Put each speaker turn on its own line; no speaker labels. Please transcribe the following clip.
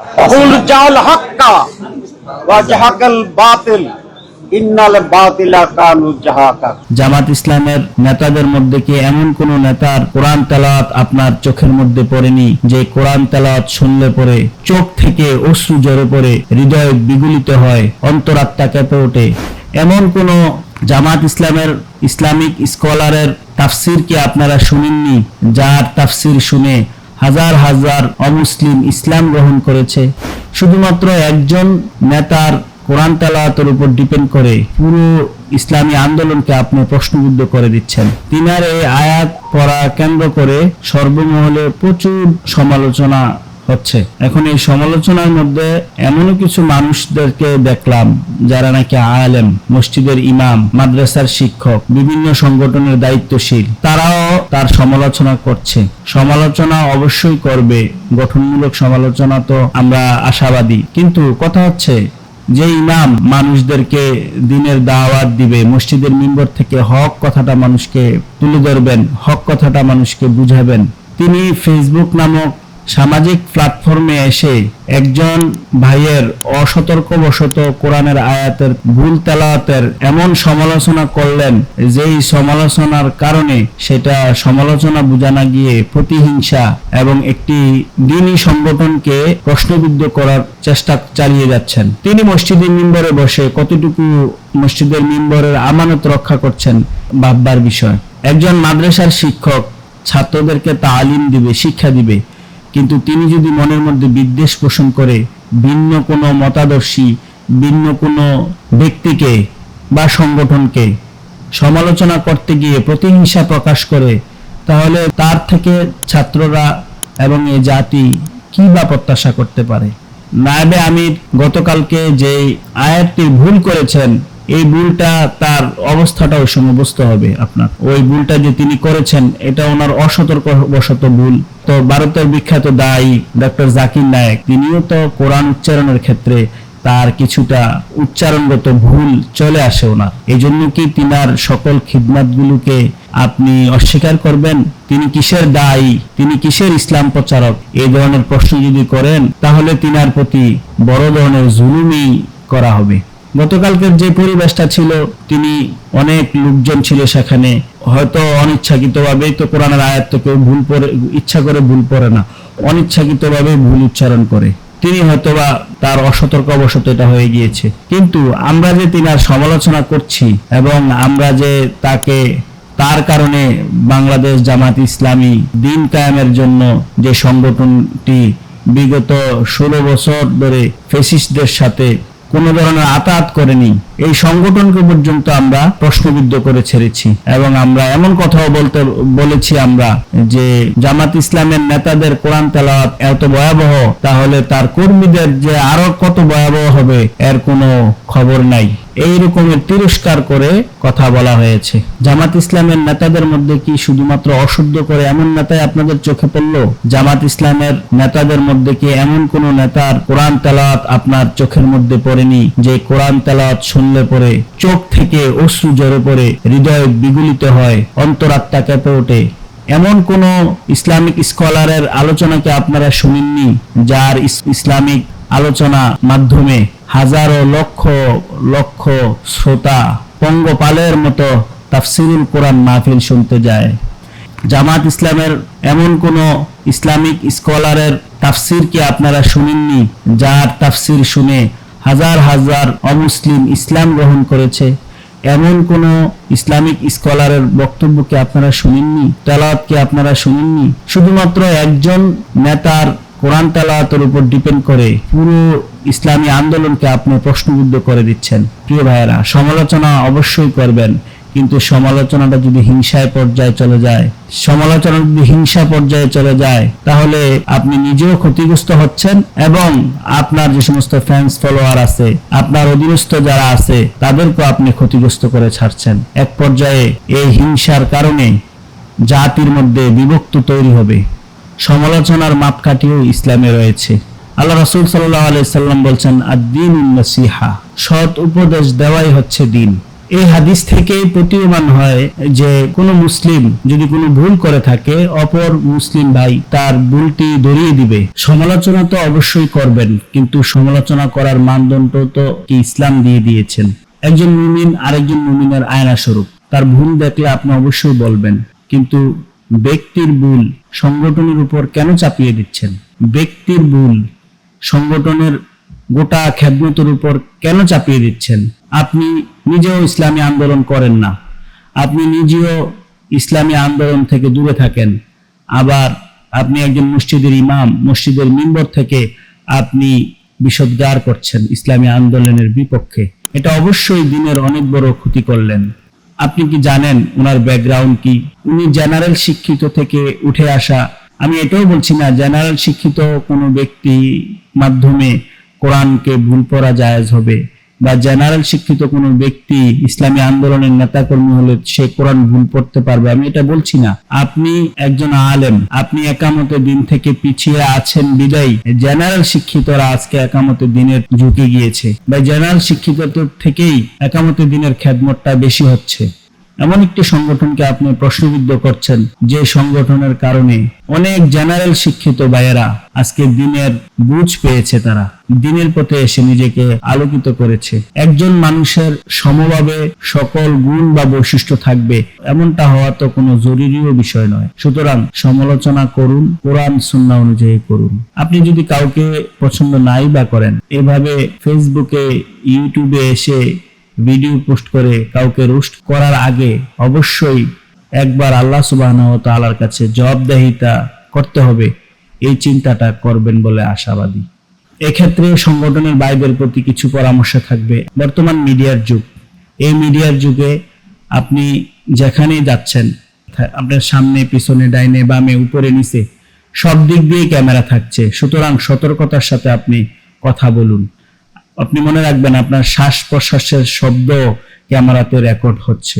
قل جاء الحق وزهق الباطل إن الباطل كان زهوقا
জামাত ইসলামের নেতাদের মধ্যে কি এমন কোন নেতার কোরআন তেলাওয়াত আপনার চোখের মধ্যে পড়েনি যে কোরআন তেলাওয়াত শুনলে পরে চোখ থেকে অশ্রু জড়ে পড়ে হৃদয় বিগলিত হয় অন্তরাত্মা কেঁপে ওঠে এমন কোন জামাত ইসলামের ইসলামিক স্কলারের তাফসির কি আপনারা শুনেননি যার তাফসির শুনে হাজার হাজার অমুসলিম ইসলাম গ্রহণ করেছে। শুধুমাত্র একজন নেতার কোরআন তালাতের উপর ডিপেন্ড করে পুরো ইসলামী আন্দোলনকে আপনি প্রশ্নবিদ্ধ করে দিচ্ছেন। তিনার এই আয়াত পড়া কেন্দ্র করে সর্বমহলে প্রচুর সমালোচনা হচ্ছে। এখন এই সমালোচনার মধ্যে এমনও কিছু মানুষদেরকে দেখলাম যারা নাকি আলেম, মসজিদের ইমাম, মাদ্রাসার শিক্ষক, বিভিন্ন সংগঠনের দায়িত্বশীল। তারাও তার সমালোচনা করছে। সমালোচনা অবশ্যই করবে। গঠনমূলক সমালোচনা তো আমরা আশাবাদী। কিন্তু কথা হচ্ছে যে ইমাম মানুষদেরকে দিনের দাওয়াত দিবে, মসজিদের মেম্বর থেকে হক কথাটা মানুষকে তুলে ধরবেন, হক কথাটা মানুষকে বুঝাবেন। তিনি ফেসবুক নামক সামাজিক প্ল্যাটফর্মে এসে একজন ভাইয়ের অসতর্কবশত কোরআনের আয়াতের ভুল তেলাওয়াতের এমন সমালোচনা করলেন, যেই সমালোচনার কারণে সেটা সমালোচনা বোঝানো গিয়ে প্রতিহিংসা এবং একটি দিনী সংগঠনকে প্রশ্নবিদ্ধ করার চেষ্টা চালিয়ে যাচ্ছেন। তিনি মসজিদের মিম্বরে বসে কতটুকু মসজিদের মিম্বরের আমানত রক্ষা করছেন ভাববার বিষয়। একজন মাদ্রাসার শিক্ষক ছাত্রদেরকে তালিম দিবে, শিক্ষা দিবে। কিন্তু তিনি যদি মনের মধ্যে বিদ্বেষ পোষণ করে ভিন্ন কোনো মতাদর্শী, ভিন্ন কোনো ব্যক্তিকে বা সংগঠনকে সমালোচনা করতে গিয়ে প্রতিহিংসা প্রকাশ করে, তাহলে তার থেকে ছাত্ররা এবং এ জাতি কি বা প্রত্যাশা করতে পারে? নায়েবে আমির গতকালকে যে আয়াতটি ভুল করেছেন এই ভুলটা তার অবস্থাটাও বুঝতে হবে আপনার। ওই ভুলটা যে তিনি করেছেন, এটা ওনার অসতর্ক বশত ভুল। তো ভারতের বিখ্যাত দায়ী ডক্টর জাকির নায়েক, তিনিও তো কোরআন উচ্চারণের ক্ষেত্রে তার কিছুটা উচ্চারণগত ভুল চলে আসে ওনার। এই জন্য কি তিনার সকল খিদমাতগুলোকে আপনি অস্বীকার করবেন? তিনি কিসের দায়ী? তিনি কিসের ইসলাম প্রচারক? এই ধরনের প্রশ্ন যদি করেন, তাহলে তিনার প্রতি বড় ধরনের জুলুমই করা হবে। গতকালকের যে পরিবেশটা ছিল, তিনি অনেক লোকজন ছিল সেখানে। হয়তো অনিচ্ছাকৃতভাবেই তো কোরআনের আয়াত কেউ ভুল পড়ে ইচ্ছা করে ভুল পড়ে না। অনিচ্ছাকৃতভাবে ভুল উচ্চারণ করে। তিনি হয়তোবা তার অসতর্ক অবশত এটা হয়ে গিয়েছে। কিন্তু আমরা যে তিনার সমালোচনা করছি এবং আমরা যে তাকে তার কারণে বাংলাদেশ জামাত ইসলামী দিন কায়েমের জন্য যে সংগঠনটি বিগত ষোলো বছর ধরে ফেসিস্টদের সাথে কোন ধরনের আতাত করেনি। এই সংগঠনকে পর্যন্ত আমরা প্রশ্নবিদ্ধ করে ছেড়েছি এবং আমরা এমন কথাও বলতে, বলেছি আমরা যে জামাত ইসলামের নেতাদের কোরআন তেলাওয়াত এত ভয়াবহ, তাহলে তার কর্মীদের যে আরও কত ভয়াবহ হবে, এর কোনো খবর নাই। এই রকমের তিরস্কার করে কথা বলা হয়েছে। জামাত ইসলামের নেতাদের মধ্যে কি শুধুমাত্র অশুদ্ধ করে এমন নেতাই আপনাদের চোখে পড়ল? জামাত ইসলামের নেতাদের মধ্যে কি এমন কোন নেতার কোরআন তেলাওয়াত আপনার চোখের মধ্যে পড়েনি, যে কোরআন তেলাওয়াত শুনলে পরে চোখ থেকে অশ্রু জড়ে পড়ে, হৃদয় বিগলিত হয়, অন্তরাত্মা কেঁপে ওঠে। এমন কোন ইসলামিক স্কলারের আলোচনাকে আপনারা শুনেননি, যার ইসলামিক আলোচনা মাধ্যমে হাজারো লক্ষ লক্ষ শ্রোতা পঙ্গপালের মতো তাফসিরুল কোরআন মাহফিল শুনতে যায়? জামাত ইসলামের এমন কোন ইসলামিক স্কলারের তাফসির কি আপনারা শুনেননি, যার তাফসির শুনে হাজার হাজার অমুসলিম ইসলাম গ্রহণ করেছে। এমন কোন ইসলামিক স্কলারের বক্তব্যকে আপনারা শুনেননি? তালাতকে আপনারা শুনেননি? শুধুমাত্র একজন নেতার কোরআন তালাতের উপর ডিপেন্ড করে পুরো ইসলামী আন্দোলনকে আপনি প্রশ্নবুদ্ধ করে দিচ্ছেন। প্রিয় ভাইয়েরা, সমালোচনা অবশ্যই করবেন। কিন্তু সমালোচনাটা যদি হিংসায় পর্যায়ে চলে যায়, সমালোচনা যদি হিংসা পর্যায়ে চলে যায়, তাহলে আপনি নিজেও ক্ষতিগ্রস্ত হচ্ছেন এবং আপনার যে সমস্ত ফ্যান্স ফলোয়ার আছে, আপনার অধীনস্থ যারা আছে, তাদেরকেও আপনি ক্ষতিগ্রস্ত করে ছাড়ছেন। এক পর্যায়ে এই হিংসার কারণে জাতির মধ্যে বিভক্ত তৈরি হবে। সমালোচনার মাপকাঠিও ইসলামে রয়েছে। আল্লাহ রসুল সাল্লাল্লাহু আলাইসাল্লাম বলছেন আদ-দীনুন নাসিহা সৎ উপদেশ দেওয়াই হচ্ছে দিন। এই হাদিস থেকে প্রতীয়মান হয় যে কোনো মুসলিম যদি কোনো ভুল করে থাকে, অপর মুসলিম ভাই তার ভুলটি ধরিয়ে দিবে। সমালোচনা তো অবশ্যই করবেন, কিন্তু সমালোচনা করার মানদণ্ড তো ইসলাম দিয়ে দিয়েছেন। একজন মুমিন আরেকজন মুমিনের আয়না স্বরূপ তার ভুল দেখলে আপনি অবশ্যই বলবেন, কিন্তু ব্যক্তির ভুল সংগঠনের উপর কেন চাপিয়ে দিচ্ছেন? ব্যক্তির ভুল সংগঠনের গোটা খেদমতের উপর কেন চাপিয়ে দিচ্ছেন? আপনি নিজেও ইসলামী আন্দোলন করেন না। আপনি নিজেও ইসলামী আন্দোলন থেকে দূরে থাকেন। আবার আপনি একজন মসজিদের ইমাম, মসজিদের মিম্বর থেকে আপনি বিষদগার করছেন ইসলামী আন্দোলনের বিপক্ষে। এটা অবশ্যই দিনের অনেক বড় ক্ষতি করলেন। আপনি কি জানেন ওনার ব্যাকগ্রাউন্ড কি? উনি জেনারেল শিক্ষিত থেকে উঠে আসা, আমি এটাও বলছি না, জেনারেল শিক্ষিত কোনো ব্যক্তি মাধ্যমে কোরআনকে ভুল পড়া জায়েজ হবে বা জেনারেল শিক্ষিত কোনো ব্যক্তি ইসলামী আন্দোলনের নেতাকর্মী হলে সে কোরআন ভুল পড়তে পারবে। আমি এটা বলছি না। আপনি একজন আলেম, আপনি একামতের দিন থেকে পিছিয়ে আছেন বিদায়। জেনারেল শিক্ষিতরা আজকে একামতের দিনের ঝুঁকে গিয়েছে। বা জেনারেল শিক্ষিত থেকেই একামতের দিনের খ্যাতমতটা বেশি হচ্ছে। এমন একটি সংগঠনকে আপনি প্রশ্নবিদ্ধ করছেন যে সংগঠনের কারণে অনেক জেনারেল শিক্ষিত ভাইয়েরা আজকে দিনের বুঝ পেয়েছে তারা। দিনের পথে এসে নিজেকে আলোকিত করেছে। একজন মানুষের সমভাবে সকল গুণ বা বৈশিষ্ট্য থাকবে এমনটা হওয়া তো কোনো জরুরিও বিষয় নয়। সুতরাং সমালোচনা করুন, কোরআন সুন্না অনুযায়ী করুন। আপনি যদি কাউকে পছন্দ নাই বা করেন, এভাবে ফেসবুকে ইউটিউবে এসে ভিডিও পোস্ট করে কাউকে রোস্ট করার আগে অবশ্যই একবার আল্লাহ সুবাহ তালার কাছে জবাবদাহিতা করতে হবে। এই চিন্তাটা করবেন বলে আশাবাদী। এক্ষেত্রে সংগঠনের বাইবের প্রতি কিছু পরামর্শ থাকবে। বর্তমান মিডিয়ার যুগ। এই মিডিয়ার যুগে আপনি যেখানেই যাচ্ছেন, আপনার সামনে, পিছনে, ডাইনে, বামে, উপরে, নিচে, সব দিক দিয়ে ক্যামেরা থাকছে। সুতরাং সতর্কতার সাথে আপনি কথা বলুন। আপনি মনে রাখবেন আপনার শ্বাস প্রশ্বাসের শব্দ ক্যামেরাতে রেকর্ড হচ্ছে।